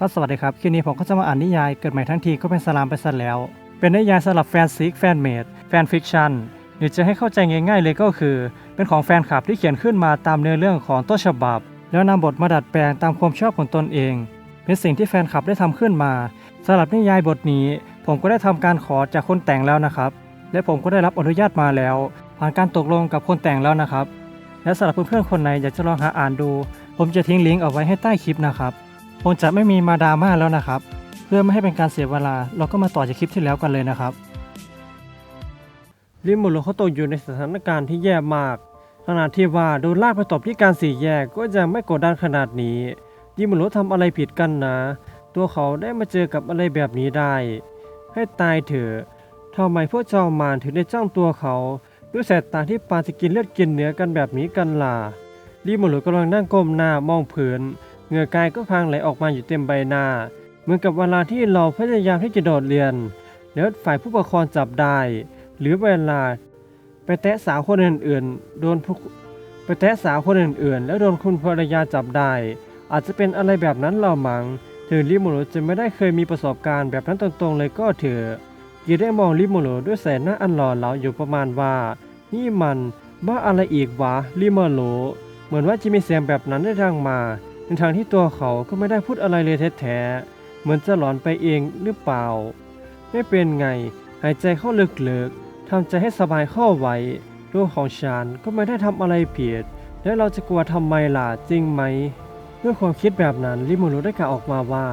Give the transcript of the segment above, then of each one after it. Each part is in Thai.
ก็สวัสดีครับ คลิปนี้ผมก็จะมาอ่านนิยายเกิดใหม่ทั้งทีก็เป็นสลามไปซะแล้ว เป็นนิยายสำหรับแฟนซิกแฟนเมดแฟนฟิกชันหรือจะให้เข้าใจง่ายๆเลยก็คือ เป็นของแฟนคลับที่เขียนขึ้นมาตามเนื้อเรื่องของต้นฉบับ แล้วนำบทมาดัดแปลงตามความชอบของตนเอง เป็นสิ่งที่แฟนคลับได้ทำขึ้นมาสำหรับนิยายบทนี้ ผมก็ได้ทำการขอจากคนแต่งแล้วนะครับ และผมก็ได้รับอนุญาตมาแล้ว ผ่านการตกลงกับคนแต่งแล้วนะครับ และสำหรับเพื่อนๆคนไหนอยากจะลองหาอ่านดู ผมจะทิ้งลิงก์เอาไว้ให้ใต้คลิปนะครับ ผมจะไม่มีมาดราม่าแล้วนะครับ เพื่อไม่ให้เป็นการเสียเวลา เราก็มาต่อจากคลิปที่แล้วกันเลยนะครับริมูโรเขาตกอยู่ในสถานการณ์ที่แย่มากขนาดที่ว่าโดนลากไปตบที่การสี่แยกก็ยังไม่กดดันขนาดนี้ริมูโรทำอะไรผิดกันนะ ตัวเขาได้มาเจอกับอะไรแบบนี้ได้ ให้ตายเถอะทำไมพวกจอมมารถึงได้จ้องตัวเขาด้วยสายตาที่ปาจะกินเลือดกินเนื้อกันแบบนี้กันล่ะริมูโรกำลังนั่งก้มหน้ามองผืน เหงื่อกายก็พังไหลออกมาอยู่เต็มใบหน้า เหมือนกับเวลาที่เราพยายามที่จะโดดเรียน แล้วฝ่ายผู้ปกครองจับได้ หรือเวลาไปแตะสาวคนอื่นๆ โดนผู้ไปแตะสาวคนอื่นๆ แล้วโดนคุณภรรยาจับได้ อาจจะเป็นอะไรแบบนั้นเรามังถึงลิโมโรจะไม่ได้เคยมีประสบการณ์แบบนั้นตรงๆเลยก็เถอะกีได้มองลิโมโรด้วยสายหน้าอันหล่อเหลาอยู่ประมาณว่า นี่มันบ้าอะไรอีกวะลิโมโรเหมือนว่าจะมีเสียงแบบนั้นได้ดังมา ในทางที่ตัวเขาก็ไม่ได้พูดอะไรเลยแท้ๆ เหมือนจะหลอนไปเองหรือเปล่า ไม่เป็นไง หายใจเข้าลึกๆทำใจให้สบายเข้าไว้ตัวของฉันก็ไม่ได้ทำอะไรผิด และเราจะกลัวทำไมล่ะจริงไหม เมื่อความคิดแบบนั้นลิมูรุได้กล่าวออกมาว่า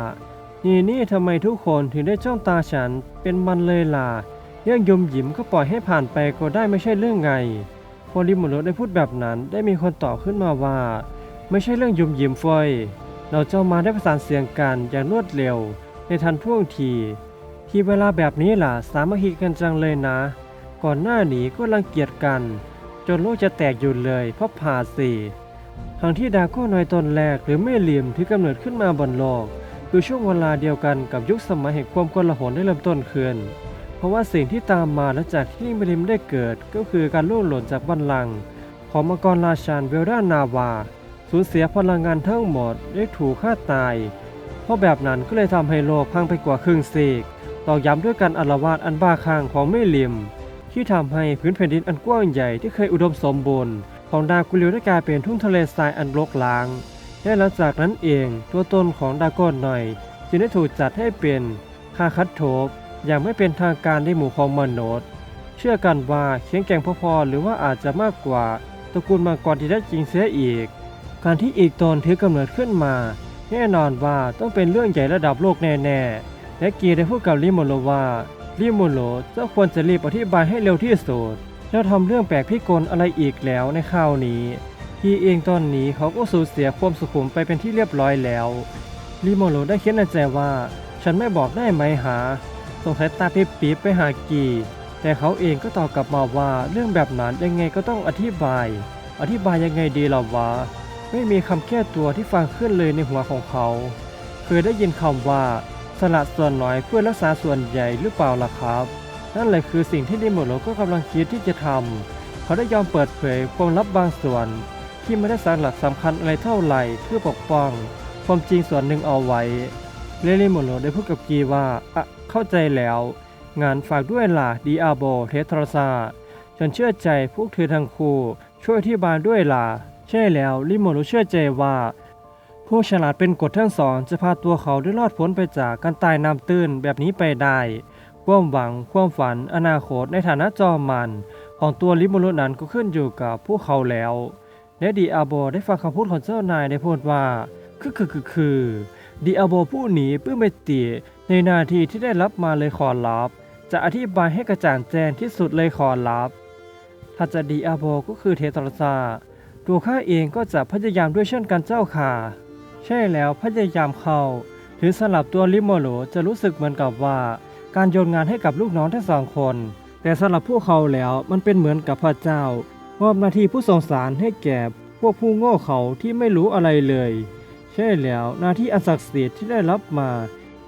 นี่นี่ทำไมทุกคนถึงได้จ้องตาฉันเป็นมันเลยล่ะเรื่องยมหยิมก็ปล่อยให้ผ่านไปก็ได้ไม่ใช่เรื่องไงพอลิมูรุได้พูดแบบนั้นได้มีคนตอบขึ้นมาว่า ไม่ใช่เรื่องยุ่มยิ้มฟอยเราเจ้ามาได้ประสานเสียงกันอย่างรวดเร็ว ในทันท่วงที ที่เวลาแบบนี้ล่ะสามัคคีกันจังเลยนะ ก่อนหน้านี้ก็รังเกียจกัน จนโลกจะแตกอยู่เลยเพราะผ่าสีทั้งที่ดาโก้น้อยตนแรกหรือไม่เหลี่ยมที่กำเนิดขึ้นมาบนโลก คือช่วงเวลาเดียวกันกับยุคสมัยแห่งความกลาหลได้เริ่มต้นขึ้น เพราะว่าสิ่งที่ตามมาหลังจากที่มิลิมได้เกิดก็คือการล่วงหล่นจากบัลลังก์ของมังกรราชันเวลดานาวา สูญเสียพลังงานทั้งหมดได้ถูกฆ่าตาย เพราะแบบนั้นก็เลยทำให้โลกพังไปกว่าครึ่งซีกตอกย้ำด้วยการอาลวาดอันบ้าคลั่งของเม่ลิม ที่ทำให้พื้นแผ่นดินอันกว้างใหญ่ที่เคยอุดมสมบูรณ์ของดากุลิวได้กลายเป็นทุ่งทะเลทรายอันรกร้างและหลังจากนั้นเองตัวตนของดากอนหน่อยจึงได้ถูกจัดให้เป็นคาคัตโทบอย่างไม่เป็นทางการในหมู่ของมนุษย์เชื่อกันว่าเขียงแก่งพอๆหรือว่าอาจจะมากกว่าตระกูลมังกรที่ได้จริงเสียอีก การที่อีกตนถือกำเนิดขึ้นมา แน่นอนว่าต้องเป็นเรื่องใหญ่ระดับโลกแน่ๆ และกีได้พูดกับลิโมโลว่าลิโมโลจ้าควรจะรีบอธิบายให้เร็วที่สุดแล้วทำเรื่องแปลกพิกลอะไรอีกแล้วในข่าวนี้ที่เองตอนนี้เขาก็สูญเสียความสุขุมไปเป็นที่เรียบร้อยแล้วลิโมโลได้คิดในใจว่า ฉันไม่บอกได้ไหมหาส่งสายตาปี๊บๆไปหากีแต่เขาเองก็ตอบกลับมาว่าเรื่องแบบนั้นยังไงก็ต้องอธิบาย อธิบายยังไงดีล่ะวะ ไม่มีคำแก้ตัวที่ฟังขึ้นเลยในหัวของเขา เคยได้ยินคำว่าสละส่วนน้อยเพื่อรักษาส่วนใหญ่หรือเปล่าล่ะครับ นั่นแหละคือสิ่งที่ดิโมโลก็กำลังคิดที่จะทำเขาได้ยอมเปิดเผยความลับบางส่วน ที่ไม่ได้สารหลักสำคัญอะไรเท่าไหร่เพื่อปกป้อง ความจริงส่วนหนึ่งเอาไว้เลลิโมโลได้พูดกับกีว่าอะเข้าใจแล้ว งานฝากด้วยล่ะดีอาโบเทสทรซาฉันเชื่อใจพวกเธอทั้งคู่ช่วยอธิบายด้วยล่ะ ใช่แล้วลิโมโลเชื่อใจว่า ผู้ฉลาดเป็นกฎทั้งสองจะพาตัวเขาได้รอดพ้นไปจากการตายน้ำตื้นแบบนี้ไปได้ ความหวัง ความฝัน อนาคตในฐานะจอมมัน ของตัวลิโมโลนั้นก็ขึ้นอยู่กับพวกเขาแล้วและดีอาโบได้ฟังคำพูดของเจ้านายได้พูดว่า คือคือคือคือดีอาโบผู้หนีเพื่อไม่ตีในนาทีที่ได้รับมาเลยขอรับ จะอธิบายให้กระจ่างแจ้งที่สุดเลยขอรับถ้าจะดีอาโบก็คือเทตรซา ตัวข้าเองก็จะพยายามด้วยเช่นกันเจ้าค่ะ ใช่แล้วพยายามเข้า ถึงสลับตัวลิโมโลจะรู้สึกเหมือนกับว่า การโยนงานให้กับลูกน้องทั้งสองคน แต่สำหรับพวกเขาแล้วมันเป็นเหมือนกับพระเจ้ามอบหน้าที่ผู้ทรงสารให้แก่พวกผู้โง่เขาที่ไม่รู้อะไรเลย ใช่แล้วหน้าที่อันศักดิ์สิทธิ์ที่ได้รับมา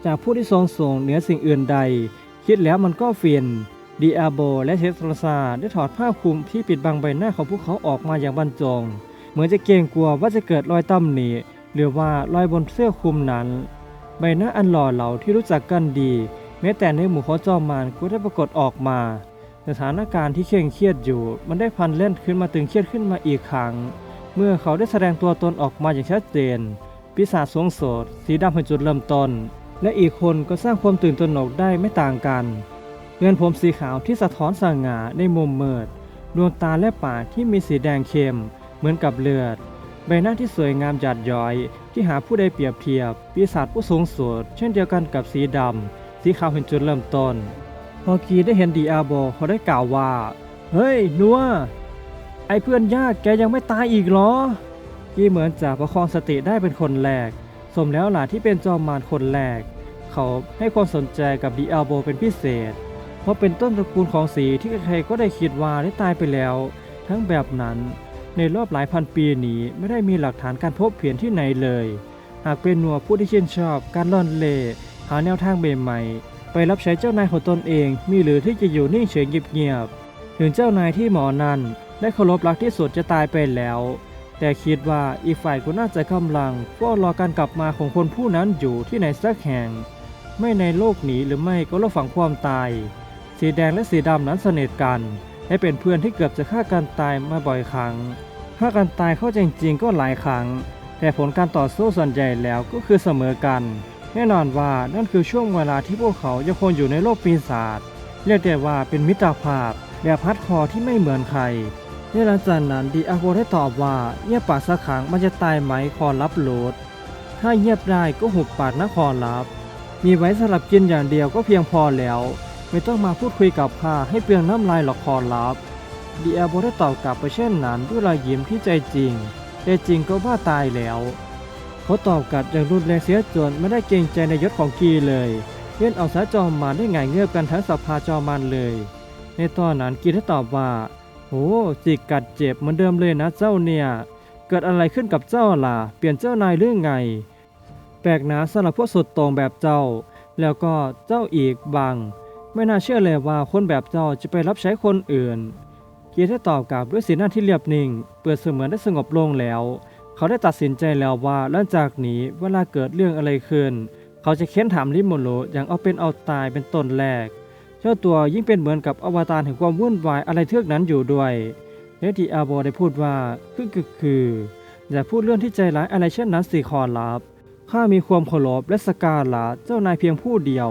จากผู้ที่ทรงส่งเหนือสิ่งอื่นใด คิดแล้วมันก็เฟียน ดีอาโบและเทสโรซาได้ถอดผ้าคลุมที่ปิดบังใบหน้าของพวกเขาออกมาอย่างบรรจง เหมือนจะเกรงกลัวว่าจะเกิดรอยตำหนิหรือว่ารอยบนเสื้อคลุมนั้น ใบหน้าอันหล่อเหลาที่รู้จักกันดี แม้แต่ในหมู่ของจอมมารก็ได้ปรากฏออกมา สถานการณ์ที่เคร่งเครียดอยู่ มันได้พันเล่นขึ้นมาตึงเครียดขึ้นมาอีกครั้ง เมื่อเขาได้แสดงตัวตนออกมาอย่างชัดเจนปีศาจสวงโสดสีดำเป็นจุดเริ่มต้นและอีกคนก็สร้างความตื่นตระหนกได้ไม่ต่างกัน เงินผมสีขาวที่สะท้อนสง่าในมุมมืด ดวงตาและปากที่มีสีแดงเข้ม เหมือนกับเลือด ใบหน้าที่สวยงามหยาดย้อย ที่หาผู้ใดเปรียบเทียบ ปีศาจผู้สูงสุดเช่นเดียวกันกับสีดำ สีขาวเป็นจุดเริ่มต้น พอกีได้เห็นดีอาโบเขาได้กล่าวว่า เฮ้ย นัว ไอเพื่อนยากแกยังไม่ตายอีกเหรอ กีเหมือนจะประคองสติได้เป็นคนแรก สมแล้วล่ะที่เป็นจอมมารคนแรก เขาให้ความสนใจกับดีอาโบเป็นพิเศษ เพราะเป็นต้นตระกูลของสีที่ใครก็ได้คิดว่าได้ตายไปแล้ว ทั้งแบบนั้น ในรอบหลายพันปีนี้ไม่ได้มีหลักฐานการพบเพียนที่ไหนเลย หากเป็นหนัวผู้ที่ชื่นชอบการล่อนเล่หาแนวทางใหม่ๆไปรับใช้เจ้านายของตนเองมีหรือที่จะอยู่นิ่งเฉยเงียบๆถึงเจ้านายที่หมอนั้นได้เคารพรักที่สุดจะตายไปแล้ว แต่คิดว่าอีกฝ่ายก็น่าจะกำลังเฝ้ารอการกลับมาของคนผู้นั้นอยู่ที่ไหนสักแห่ง ไม่ในโลกนี้หรือไม่ก็โลกฝังความตาย สีแดงและสีดำนั้นสนิทกัน และเป็นเพื่อนที่เกือบจะฆ่ากันตายมาบ่อยครั้งฆ่ากันตายเข้าจริงๆก็หลายครั้ง แต่ผลการต่อสู้ส่วนใหญ่แล้วก็คือเสมอกัน แน่นอนว่านั่นคือช่วงเวลาที่พวกเขายังคงอยู่ในโลกปีศาจเรียกได้ว่าเป็นมิตรภาพแบบพัดคอที่ไม่เหมือนใครในหลังจากนั้นดีอาโกได้ตอบว่าเงียบปากสักครั้งมันจะตายไหมคอรับโหลด ถ้าเงียบได้ก็หุบปากนะคอรับ มีไว้สำหรับกินอย่างเดียวก็เพียงพอแล้ว ไม่ต้องมาพูดคุยกับข้าให้เปลืองน้ำลายหรอกคอรับดีแอาโบได้ตอบกลับไปเช่นนั้นด้วยรอยยิ้มที่ใจจริงแต่จริงก็บ้าตายแล้วเขาตอบกลับอย่างรุนแรงเสียจนไม่ได้เกรงใจในยศของกีเลยเล่นเอาสายจอมมารได้ไงายเงือบกันทั้งสภาจอมมารเลย ในตอนนั้นกีได้ตอบว่าโอ้จิกกัดเจ็บเหมือนเดิมเลยนะเจ้าเนี่ย เกิดอะไรขึ้นกับเจ้าล่ะ เปลี่ยนเจ้านายหรือไง แปลกนะสำหรับพวกสุดโต่งแบบเจ้า แล้วก็เจ้าอีกบาง ไม่น่าเชื่อเลยว่าคนแบบเจ้าจะไปรับใช้คนอื่น เกีได้ตอบกลับด้วยสีหน้าที่เรียบนิ่ง เปิดเสมือนได้สงบลงแล้ว เขาได้ตัดสินใจแล้วว่าหลังจากนี้เวลาเกิดเรื่องอะไรขึ้น เขาจะเค้นถามลิโมโลอย่างเอาเป็นเอาตายเป็นต้นแรก เจ้าตัวยิ่งเป็นเหมือนกับอวตารแห่งความวุ่นวายอะไรเทือกนั้นอยู่ด้วยเลดีอาโบได้พูดว่าคือคือคืออย่าพูดเรื่องที่ใจร้ายอะไรเช่นนั้นสิขอรับข้ามีความเคารพและสกการะเจ้านายเพียงผู้เดียว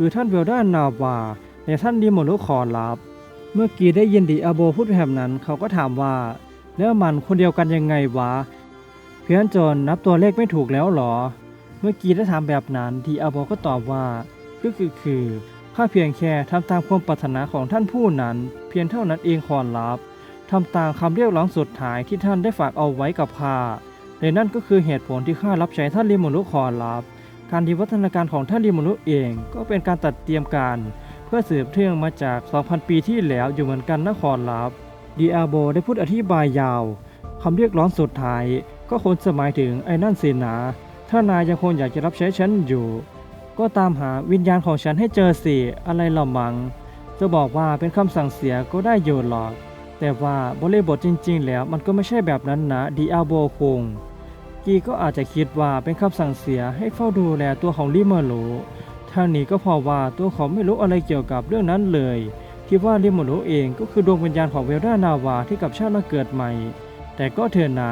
คือท่านเวลด้านนาวาและท่านดิโมโลขอนรับ เมื่อกี้ได้ยินดีอาโบพูดแบบนั้นเขาก็ถามว่า แล้วมันคนเดียวกันยังไงวะ เพี้ยนจนนับตัวเลขไม่ถูกแล้วหรอ เมื่อกี้ได้ถามแบบนั้นดีอาโบก็ตอบว่าคือคือคือข้าเพียงแค่ทำตามความปรารถนาของท่านผู้นั้น เพียงเท่านั้นเองขอนรับทำตามคำเรียกร้องสุดท้ายที่ท่านได้ฝากเอาไว้กับข้าและนั่นก็คือเหตุผลที่ข้ารับใช้ท่านริมุรุขอนรับ การดีวัฒนาการของท่านริมุรุเองก็เป็นการตัดเตรียมการ เพื่อสืบเทื่องมาจาก 2,000 ปีที่แล้วอยู่เหมือนกันนะขอรับดีอาโบได้พูดอธิบายยาวคำเรียกร้องสุดท้าย ก็คงจะหมายถึงไอ้นั่นสินะถ้านายยังคงอยากจะรับใช้ฉันอยู่ ก็ตามหาวิญญาณของฉันให้เจอสิอะไรละมัง จะบอกว่าเป็นคำสั่งเสียก็ได้อยู่หรอก แต่ว่าบริบทจริง ๆ แล้วมันก็ไม่ใช่แบบนั้นนะดีอาโบคง กีก็อาจจะคิดว่าเป็นคำสั่งเสียให้เฝ้าดูแลตัวของลิมอร์โลท่างนี้ก็พราะว่าตัวเขาไม่รู้อะไรเกี่ยวกับเรื่องนั้นเลยคิดว่าลิมอร์โลเองก็คือดวงวิญญาณของเวลดานาวาที่กับชาติมาเกิดใหม่ แต่ก็เถอะนะ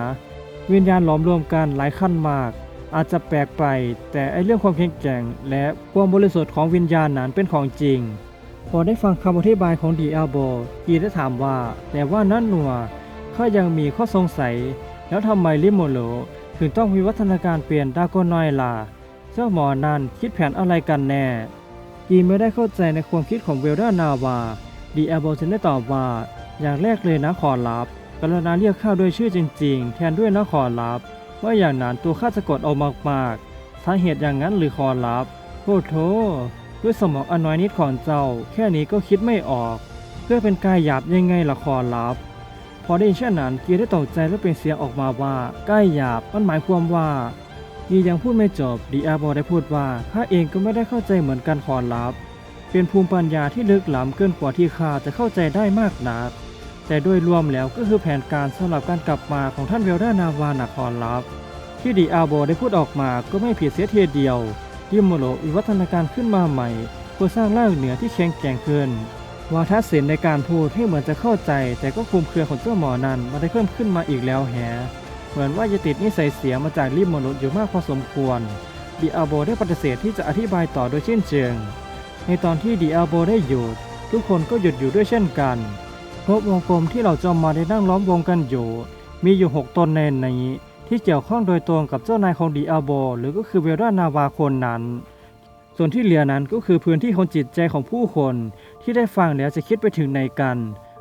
วิญญาณหลอมรวมกันหลายขั้นมาก อาจจะแปลกไป แต่ไอเรื่องความแข็งแกร่ง และความบริสุทธิ์ของวิญญาณนั้นเป็นของจริง พอได้ฟังคำอธิบายของดีอาโบกีได้ถามว่า แต่ว่านั่นหนัวข้ายังมีข้อสงสัย แล้วทำไมลิโมโล ถึงต้องวิวัฒนาการเปลี่ยนดากนอยล่ะเจ้าหมอนั่นคิดแผนอะไรกันแน่กีไม่ได้เข้าใจในความคิดของเวลดานาวา ดีแอาโบจึงได้ตอบว่า อย่างแรกเลยนะขอรับกรุณาเรียกข้าด้วยชื่อจริง ๆ แทนด้วยนะขอรับว่าอย่างนั้นตัวข้าจะกดเอามากๆสาเหตุอย่างนั้นหรือขอรับโอ้โถด้วยสมองอันน้อยนิดของเจ้า แค่นี้ก็คิดไม่ออก เพื่อเป็นกายหยาบยังไงละขอรับ พอได้ยินเช่นนั้นเกียร์ได้ตกใจและเป็นเสียงออกมาว่า ใกล้หยาบมันหมายความว่ากียังพูดไม่จบดีอาบอได้พูดว่าข้าเองก็ไม่ได้เข้าใจเหมือนกันขอรับ เป็นภูมิปัญญาที่ลึกล้ำเกินกว่าที่ข้าจะเข้าใจได้มากนัก แต่โดยรวมแล้วก็คือแผนการสำหรับการกลับมาของท่านเวลดานาวานาคอนรับ ที่ดีอาโบได้พูดออกมาก็ไม่ผิดเสียเทีเดียวยิโมโรวิวัฒนาการขึ้นมาใหม่เพื่อสร้างร่างเหนือที่แข็งแกร่งขึ้น วาทศิลป์ในการพูดให้เหมือนจะเข้าใจ แต่ก็คลุมเครือของเจ้าหมอนั้นมาได้เพิ่มขึ้นมาอีกแล้วแฮะเหมือนว่าจะติดนิสัยเสียมาจากลิโมโรอยู่มากพอสมควรดีอาโบได้ปฏิเสธที่จะอธิบายต่อโดยเช่นเชิง ในตอนที่ดีอาโบได้หยุดทุกคนก็หยุดอยู่ด้วยเช่นกันครบวงกลมที่เราจอมมาได้นั่งล้อมวงกันอยู่ มีอยู่ 6 ตนในนี้ที่เกี่ยวข้องโดยตรงกับเจ้านายของดีอาโบ หรือก็คือเวลานาวาคนนั้น ส่วนที่เหลือนั้นก็คือพื้นที่ของจิตใจของผู้คนที่ได้ฟังแล้วจะคิดไปถึงในกัน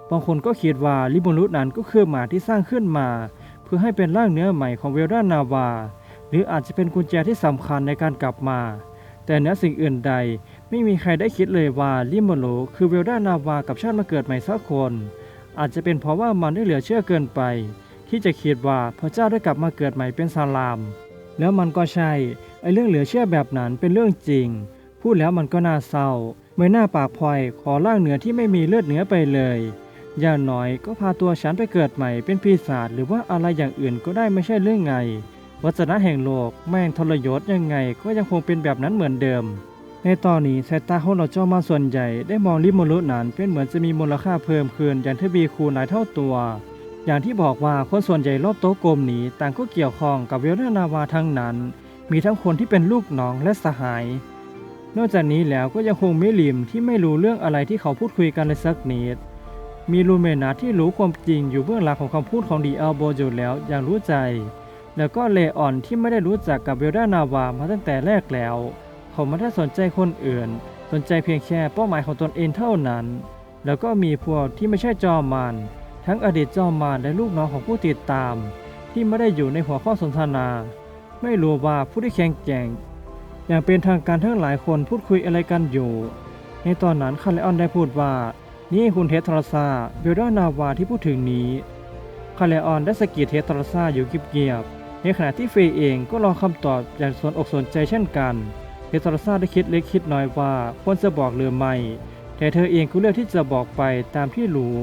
บางคนก็คิดว่าลิบุรุษนั้นก็คือหมาที่สร้างขึ้นมา เพื่อให้เป็นร่างเนื้อใหม่ของเวลานาวา หรืออาจจะเป็นกุญแจที่สำคัญในการกลับมา แต่เหนือสิ่งอื่นใด ไม่มีใครได้คิดเลยว่าลิมโลคือเวลดานาวากับชาติมาเกิดใหม่สักคน อาจจะเป็นเพราะว่ามันได้เหลือเชื่อเกินไป ที่จะคิดว่าพระเจ้าได้กลับมาเกิดใหม่เป็นซาลาม แล้วมันก็ใช่ไอ้เรื่องเหลือเชื่อแบบนั้นเป็นเรื่องจริง พูดแล้วมันก็น่าเศร้าไม่น่าปากพลอยขอร่างเหนือที่ไม่มีเลือดเหนือไปเลยอย่างน้อยก็พาตัวฉันไปเกิดใหม่เป็นปีศาจหรือว่าอะไรอย่างอื่นก็ได้ไม่ใช่เรื่องไง วัจนะแห่งโลกแม่งทรยศยังไงก็ยังคงเป็นแบบนั้นเหมือนเดิม ในตอนนี้สายตาของเราเจ้ามาส่วนใหญ่ได้มองลิโมรุนั้นเป็นเหมือนจะมีมูลค่าเพิ่มขึ้นอย่างทวีคูณหลายเท่าตัว อย่างที่บอกว่าคนส่วนใหญ่รอบโต๊ะกลมนี้ต่างก็เกี่ยวข้องกับเวลนาวาทั้งนั้น มีทั้งคนที่เป็นลูกน้องและสหาย นอกจากนี้แล้วก็ยังคงมิลิมที่ไม่รู้เรื่องอะไรที่เขาพูดคุยกันเลยสักนิดมีลูเมนาที่รู้ความจริงอยู่เบื้องหลังของคำพูดของดีเอลโบอยู่แล้วอย่างรู้ใจ แล้วก็เลออนที่ไม่ได้รู้จักกับเวลานาวามาตั้งแต่แรกแล้ว เขาไม่ได้สนใจคนอื่น สนใจเพียงแค่เป้าหมายของตนเองเท่านั้น แล้วก็มีพวกที่ไม่ใช่จอมมาร ทั้งอดีตเจอมมารและลูกน้องของผู้ติดตาม ที่ไม่ได้อยู่ในหัวข้อสนทนา ไม่รู้ว่าผู้ที่แข็งแกร่ง อย่างเป็นทางการทั้งหลายคนพูดคุยอะไรกันอยู่ ในตอนนั้นคาเลออนได้พูดว่า นี่คุณเทสทรซาเบลดานาวาที่พูดถึงนี้คาเลออนได้สะกิดเทสทรซาอยู่กิบเงียบในขณะที่เฟยเองก็รอคำตอบอย่างสนอกสนใจเช่นกันเทสทรซาได้คิดเล็กคิดน้อยว่าควรจะบอกหรือไม่แต่เธอเองก็เลือกที่จะบอกไปตามที่รู้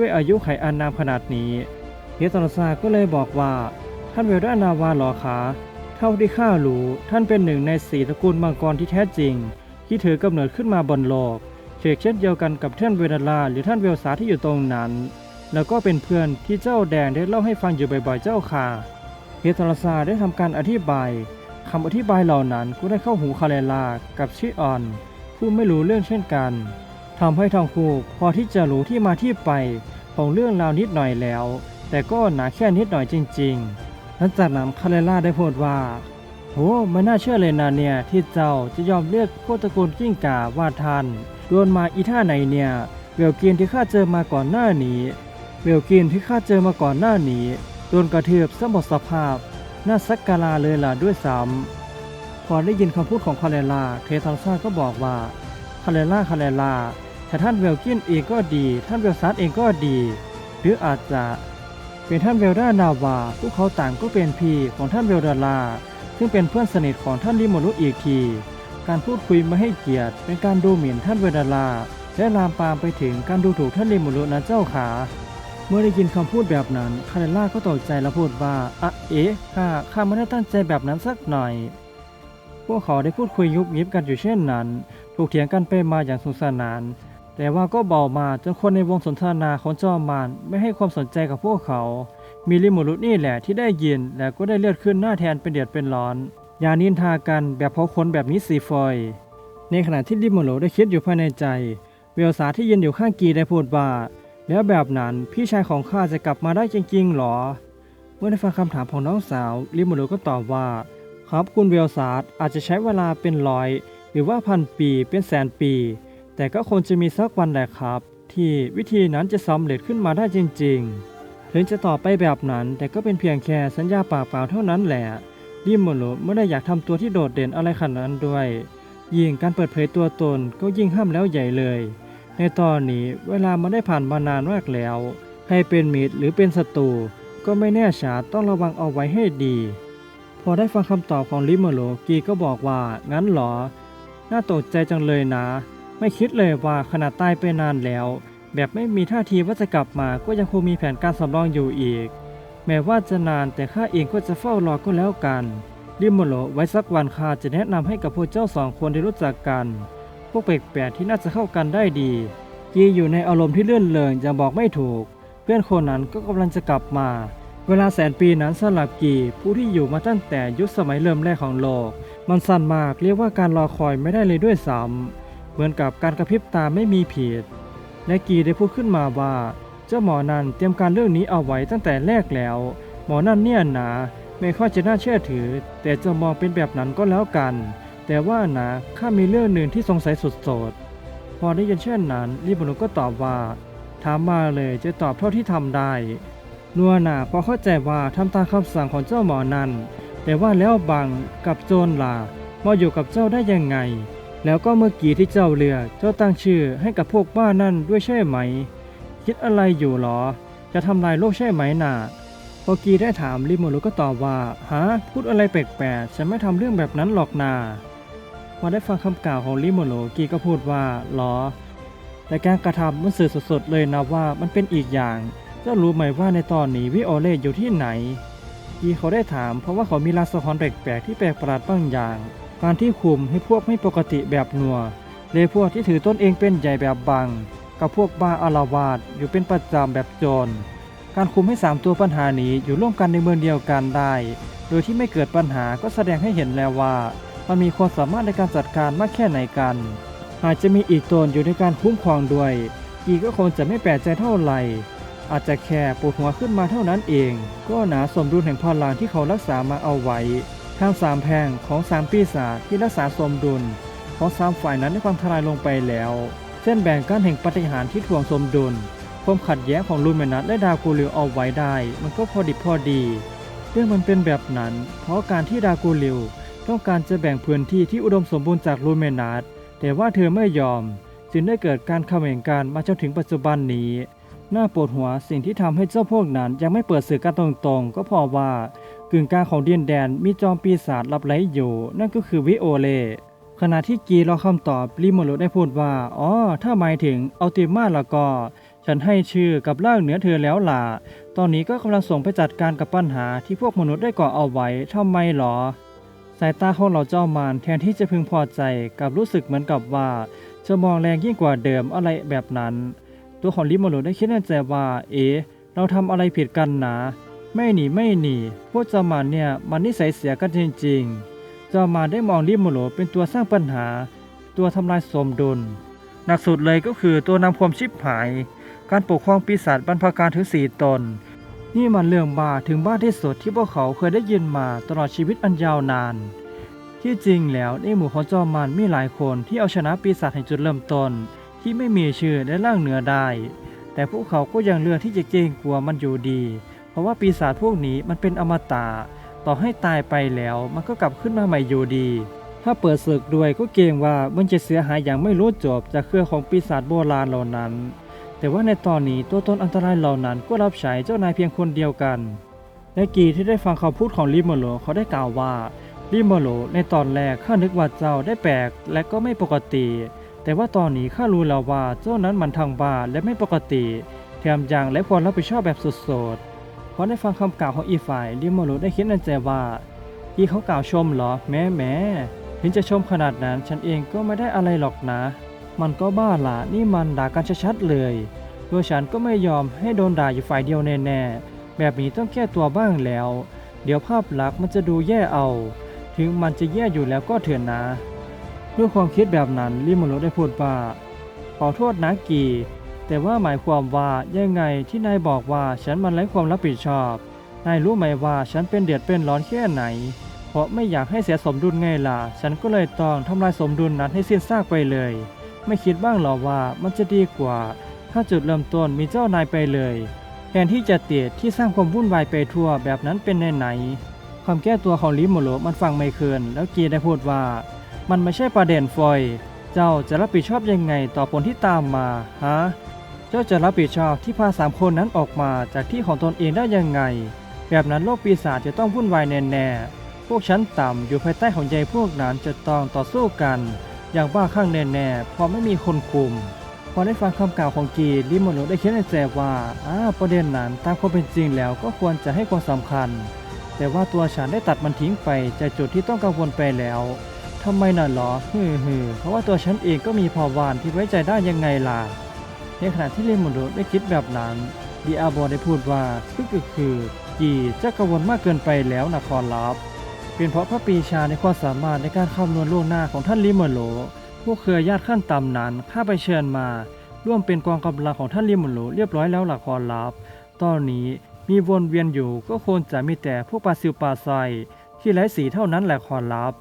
ด้วยอายุไขอันนามขนาดนี้เทสทรซาก็เลยบอกว่า ท่านเวลดานาวาหรอคะเท่าที่ข้ารู้ท่านเป็นหนึ่งในสี่ตระกูลมังกรที่แท้จริง ที่ถือกำเนิดขึ้นมาบนโลกเชกเช่นเดียวกันกับท่านเวลาลาหรือท่านเวลสาที่อยู่ตรงนั้น แล้วก็เป็นเพื่อนที่เจ้าแดงได้เล่าให้ฟังอยู่บ่อยๆเจ้าค่ะเฮทรซาได้ทำการอธิบายคำอธิบายเหล่านั้นก็ได้เข้าหูคาเลลากับชิออน ผู้ไม่รู้เรื่องเช่นกัน ทำให้ทั้งคูพอที่จะรู้ที่มาที่ไปของเรื่องราวนิดหน่อยแล้ว แต่ก็หนาแค่นิดหน่อยจริงๆหลังจากนั้นคาเรลลาได้พูดว่าโหไม่น่าเชื่อเลยนะเนี่ยที่เจ้าจะยอมเลือกพวกตระกูลกิ้งก่าว่าทันโดนมาอีท่าไหนเนี่ยเวลกินที่ข้าเจอมาก่อนหน้านี้เวลกินที่ข้าเจอมาก่อนหน้านี้โดนกระเทือบสมบสภาพน่าสักการาเลยล่ะด้วยซ้ำพอได้ยินคำพูดของคาเรลลาเททัลซ่าก็บอกว่าคาเรลลาคาเรลลา แต่ท่านเวลกินเองก็ดี ท่านเวลซัสเองก็ดี หรืออาจจะเป็นท่านเวลดานาวาพวกเขาต่างก็เป็นพี่ของท่านเวลดาลา ซึ่งเป็นเพื่อนสนิทของท่านลิโมรุอีกที การพูดคุยไม่ให้เกียรติ เป็นการดูหมิ่นท่านเวดาลา และลามปามไปถึงการดูถูกท่านลิโมรุนะเจ้าขา เมื่อได้ยินคำพูดแบบนั้นคาเรล่าก็ตกใจและพูดว่าอะเอ๊ะข้าข้าไม่ได้ตั้งใจแบบนั้นสักหน่อยพวกเขาได้พูดคุยยุบยิบกันอยู่เช่นนั้น ถูกเถียงกันไปมาอย่างสนุกสนาน แต่ว่าก็เบามาจนคนในวงสนทนาของจอมมารไม่ให้ความสนใจกับพวกเขา มีลิมูรุนี่แหละที่ได้ยินและก็ได้เลือดขึ้นหน้าแทนเป็นเดือดเป็นร้อน อย่านินทากันแบบเผาคนแบบนี้สีฟอย ในขณะที่ลิมูรุได้คิดอยู่ภายในใจ เวลสาที่ยืนอยู่ข้างกีได้พูดว่าแล้วแบบนั้นพี่ชายของข้าจะกลับมาได้จริงๆหรอ เมื่อได้ฟังคำถามของน้องสาวลิมูรุก็ตอบว่า ครับคุณเวลสาอาจจะใช้เวลาเป็นร้อย หรือว่าพันปีเป็นแสนปี แต่ก็คงจะมีสักวันแหละครับ ที่วิธีนั้นจะสำเร็จขึ้นมาได้จริง ๆ ถึงจะตอบไปแบบนั้น แต่ก็เป็นเพียงแค่สัญญาปากเปล่าเท่านั้นแหละลิโมโรไม่ได้อยากทำตัวที่โดดเด่นอะไรขนาดนั้นด้วย ยิ่งการเปิดเผยตัวตนก็ยิ่งห้ามแล้วใหญ่เลย ในตอนนี้เวลามันได้ผ่านมานานมากแล้ว ใครเป็นมิตรหรือเป็นศัตรูก็ไม่แน่ชัดต้องระวังเอาไว้ให้ดี พอได้ฟังคำตอบของลิโมโรกีก็บอกว่างั้นเหรอ น่าตกใจจังเลยนะ ไม่คิดเลยว่าขนาดตายไปนานแล้ว แบบไม่มีท่าทีว่าจะกลับมาก็ยังคงมีแผนการสำรองอยู่อีก แม้ว่าจะนานแต่ข้าเองก็จะเฝ้ารอก็แล้วกันริมโมโลไว้สักวันข้าจะแนะนำให้กับพวกเจ้าสองคนได้รู้จักกัน พวกแปลกๆที่น่าจะเข้ากันได้ดี กีอยู่ในอารมณ์ที่เลื่อนเลงยังบอกไม่ถูก เพื่อนคนนั้นก็กำลังจะกลับมา เวลาแสนปีนั้นสำหรับกีผู้ที่อยู่มาตั้งแต่ยุคสมัยเริ่มแรกของโลก มันสั้นมากเรียกว่าการรอคอยไม่ได้เลยด้วยซ้ำ เหมือนกับการกระพริบตาไม่มีผิดและกีได้พูดขึ้นมาว่า เจ้าหมอนันเตรียมการเรื่องนี้เอาไว้ตั้งแต่แรกแล้ว หมอนั่นเนี่ยนาไม่ค่อยจะน่าเชื่อถือ แต่จะมองเป็นแบบนั้นก็แล้วกัน แต่ว่านะข้ามีเรื่องหนึ่งที่สงสัยสุดโสดพอได้ยินเช่นนั้นริบุนุก็ตอบว่าถามมาเลยจะตอบเท่าที่ทำได้นัวหนาพอเข้าใจว่าทำตามคำสั่งของเจ้าหมอนั่นแต่ว่าแล้วบังกับโจรล่ะมาอยู่กับเจ้าได้ยังไง แล้วก็เมื่อกี้ที่เจ้าเลือกเจ้าตั้งชื่อให้กับพวกบ้านั่นด้วยใช่ไหม คิดอะไรอยู่หรอ จะทำลายโลกใช่ไหมน่ะพอกีได้ถามริโมรุก็ตอบว่าฮะพูดอะไรแปลกๆฉันไม่ทำเรื่องแบบนั้นหรอกนาพอได้ฟังคำกล่าวของริโมรุกีก็พูดว่าหรอ แต่การกระทำมันสื่อสดๆเลยนะว่ามันเป็นอีกอย่าง เจ้ารู้ไหมว่าในตอนนี้วิโอเลตอยู่ที่ไหนกีเขาได้ถามเพราะว่าเขามีลางสะท้อนแปลกๆที่แปลกประหลาดบางอย่าง การที่คุมให้พวกไม่ปกติแบบนัวเลยพวกที่ถือต้นเองเป็นใหญ่แบบบัง กับพวกบ้าอารวาสอยู่เป็นประจำแบบจร การคุมให้ 3 ตัวปัญหานี้อยู่ร่วมกันในเมืองเดียวกันได้ โดยที่ไม่เกิดปัญหาก็แสดงให้เห็นแล้วว่า มันมีความสามารถในการจัดการมากแค่ไหนกันหากจะมีอีกตนอยู่ในการคุ้มครองด้วย อีกก็คงจะไม่แปลกใจเท่าไหร่ อาจจะแค่ปวดหัวขึ้นมาเท่านั้นเอง ก็หนาสมดุลแห่งพลังที่เขารักษามาเอาไว้ ทางสามแพงของสามปีศาจที่รักษาสมดุล ของสามฝ่ายนั้นได้ความทลายลงไปแล้ว เส้นแบ่งการแห่งปฏิหารที่ถ่วงสมดุล ความขัดแย้งของลูเมนัสและดากูริวเอาไว้ได้ มันก็พอดิบพอดี เรื่องมันเป็นแบบนั้น เพราะการที่ดากูริวต้องการจะแบ่งพื้นที่ที่อุดมสมบูรณ์จากลูเมนัสแต่ว่าเธอไม่ยอม จึงได้เกิดการขม่งกันมาจนถึงปัจจุบันนี้ น่าปวดหัวสิ่งที่ทำให้เจ้าพวกนั้นยังไม่เปิดสื่อกันตรงๆ ก็เพราะว่า กึ่งกลางของดินแดนมีจอมปีศาจลับไหลอยู่ นั่นก็คือวิโอเล ขณะที่กีรอคำตอบริโมโรได้พูดว่า อ๋อ ถ้าหมายถึงอัลติมาแล้วก็ ฉันให้ชื่อกับร่างเหนือเธอแล้วล่ะ ตอนนี้ก็กำลังส่งไปจัดการกับปัญหาที่พวกมนุษย์ได้ก่อเอาไว้ทำไมหรอ สายตาของเราเจ้ามารแทนที่จะพึงพอใจกับรู้สึกเหมือนกับว่า จะมองแรงยิ่งกว่าเดิมอะไรแบบนั้น ตัวของริโมโรได้คิดในใจว่า เอ๊ะเราทำอะไรผิดกันนะ ไม่หนีไม่หนีพวกเจ้ามารเนี่ยมันนิสัยเสียกันจริงๆเจ้ามารได้มองริโมโรเป็นตัวสร้างปัญหา ตัวทำลายสมดุล หนักสุดเลยก็คือตัวนำความชิบหาย การปกครองปีศาจบรรพการถึงสี่ตน นี่มันเรื่องบ้าถึงบ้าที่สุดที่พวกเขาเคยได้ยินมาตลอดชีวิตอันยาวนาน ที่จริงแล้วในหมู่ของจอมมารมีหลายคนที่เอาชนะปีศาจแห่งจุดเริ่มต้น ที่ไม่มีชื่อและร่างเหนือได้ แต่พวกเขาก็ยังเลือกที่จะเกรงกลัวมันอยู่ดี เพราะว่าปีศาจพวกนี้มันเป็นอมตะต่อให้ตายไปแล้วมันก็กลับขึ้นมาใหม่อยู่ดี ถ้าเปิดศึกด้วยก็เกรงว่ามันจะเสียหายอย่างไม่รู้จบจากเครือของปีศาจโบราณเหล่านั้น แต่ว่าในตอนนี้ตัวตนอันตรายเหล่านั้นก็รับใช้เจ้านายเพียงคนเดียวกันและกีที่ได้ฟังคำพูดของลิโมโลเขาได้กล่าวว่าลิโมโลในตอนแรกข้านึกว่าเจ้าได้แปลกและก็ไม่ปกติ แต่ว่าตอนนี้ข้ารู้แล้วว่าเจ้านั้นมันทางบ้าและไม่ปกติแถมยังและความรับผิดชอบแบบสุดๆ พอได้ฟังคำกล่าวของอีฝ่ายลิโมโลได้คิดในใจว่ากีเขากล่าวชมเหรอ แม้แม้ถึงจะชมขนาดนั้นฉันเองก็ไม่ได้อะไรหรอกนะ มันก็บ้าละนี่มันด่ากันชัดๆเลยโดยฉันก็ไม่ยอมให้โดนด่าอยู่ฝ่ายเดียวแน่ๆแบบนี้ต้องแก้ตัวบ้างแล้ว เดี๋ยวภาพลักษณ์มันจะดูแย่เอา ถึงมันจะแย่อยู่แล้วก็เถื่อนนะด้วยความคิดแบบนั้นลิมโรได้พูดว่าขอโทษนะกี แต่ว่าหมายความว่ายังไงที่นายบอกว่าฉันมันไร้ความรับผิดชอบ นายรู้ไหมว่าฉันเป็นเดือดเป็นร้อนแค่ไหน เพราะไม่อยากให้เสียสมดุลไงล่ะ ฉันก็เลยต้องทำลายสมดุลนั้นให้สิ้นซากไปเลย ไม่คิดบ้างหรอว่ามันจะดีกว่า ถ้าจุดเริ่มต้นมีเจ้านายไปเลยแทนที่จะเตียดที่สร้างความวุ่นวายไปทั่วแบบนั้นเป็นไหนไหนๆความแก้ตัวของลิโมโรมันฟังไม่คืนแล้วกีได้พูดว่า มันไม่ใช่ประเด็นฟอย เจ้าจะรับผิดชอบยังไงต่อผลที่ตามมาฮะ เจ้าจะรับผิดชอบที่พาสามคนนั้นออกมาจากที่ของตนเองได้ยังไง แบบนั้นโลกปีศาจจะต้องวุ่นวายแน่ๆ พวกชั้นต่ำอยู่ภายใต้ของใยพวกนั้นจะต้องต่อสู้กัน อย่างบ้าคลั่งแน่ๆ เพราะไม่มีคนคุม พอได้ฟังคำกล่าวของกีลิโมโนได้คิดในใจว่าอ่าประเด็นนั้นตามความเป็นจริงแล้วก็ควรจะให้ความสำคัญ แต่ว่าตัวฉันได้ตัดมันทิ้งไปจากจุดที่ต้องกังวลไปแล้วทำไมน่ะหรอฮือฮือเพราะว่าตัวฉันเองก็มีพอวานที่ไว้ใจได้ยังไงล่ะ ในขณะที่ลิมุโดได้คิดแบบนั้นดีอาโบได้พูดว่าคือคือคือจีจะกังวลมากเกินไปแล้วนะคอรับ เป็นเพราะพระปีชาในความสามารถในการคำนวณล่วงหน้าของท่านลิมโลพวกเครือญาติขั้นต่ำนั้นข้าไปเชิญมา ร่วมเป็นกองกำลังของท่านลิมโลเรียบร้อยแล้วละคอรับ ตอนนี้มีวนเวียนอยู่ก็ควรจะมีแต่พวกปลาซิวปลาไซที่ไร้สีเท่านั้นแหละขอรับ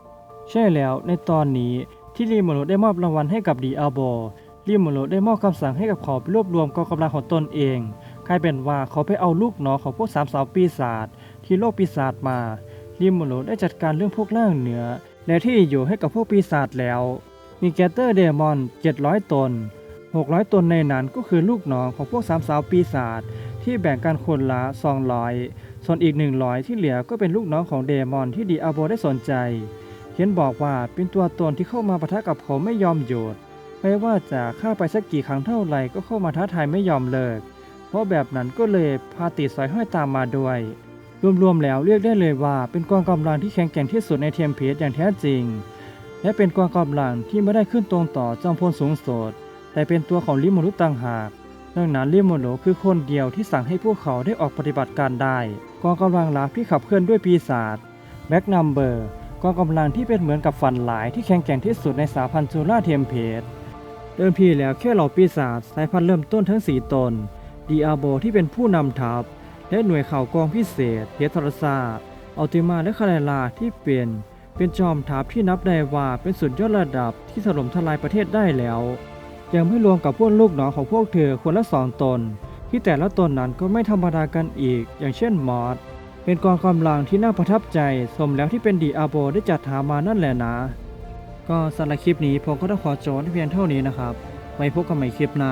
ใช่แล้วในตอนนี้ที่ลิมโลได้มอบรางวัลให้กับดีอาโบ ลิมโมโลได้มอบคำสั่งให้กับเขาไปรวบรวมกองกำลังของตนเองกลายเป็นว่าเขาไปเอาลูกน้องของพวกสามสาวปีศาจที่โลกปีศาจมาลิมโมโลได้จัดการเรื่องพวกล่างเหนือ และที่อยู่ให้กับพวกปีศาจแล้ว มีแกเตอร์เดมอน 700 ตน 600 ตนในนั้นก็คือลูกน้องของพวกสามสาวปีศาจที่แบ่งกันคนละ 200 ส่วนอีก 100 ที่เหลือก็เป็นลูกน้องของเดมอนที่ดีอาโบได้สนใจ เขียนบอกว่าเป็นตัวตนที่เข้ามาปะทะกับเขาไม่ยอมหยุด ไม่ว่าจะฆ่าไปสักกี่ครั้งเท่าไหร่ก็เข้ามาท้าทายไม่ยอมเลิก เพราะแบบนั้นก็เลยพาติดสอยห้อยตามมาด้วย รวมๆแล้วเรียกได้เลยว่าเป็นกองกำลังที่แข็งแกร่งที่สุดในเทียมเพจอย่างแท้จริง และเป็นกองกำลังที่ไม่ได้ขึ้นตรงต่อจอมพลสูงสดแต่เป็นตัวของลิโมรุต่างหากดังนั้นลิโมโนคือคนเดียวที่สั่งให้พวกเขาได้ออกปฏิบัติการได้ กองกำลังลับที่ขับเคลื่อนด้วยปีศาจแบ็กนัมเบอร์กองกำลังที่เป็นเหมือนกับฝันหลายที่แข็งแกร่งที่สุดในสาพันจูราเทียมเพจ เดิมทีแล้วแค่เหล่าปีศาจสายพันธุ์เริ่มต้นทั้งสี่ตน ดีอาโบที่เป็นผู้นำทัพ และหน่วยข่าวกองพิเศษเฮทรซาอัลติมาและคาเรลาที่เป็น เป็นจอมทัพที่นับได้ว่าเป็นสุดยอดระดับที่ถล่มทลายประเทศได้แล้ว ยังไม่รวมกับพวกลูกน้องของพวกเธอคนละสองตน ที่แต่ละตนนั้นก็ไม่ธรรมดากันอีก อย่างเช่นมอสเป็นกองกำลังที่น่าประทับใจสมแล้วที่เป็นดีอาโบได้จัดหามานั่นแหละนะ ก็สำหรับคลิปนี้ผมก็ต้องขอจบเพียงเท่านี้นะครับ ไว้พบกันใหม่คลิปหน้า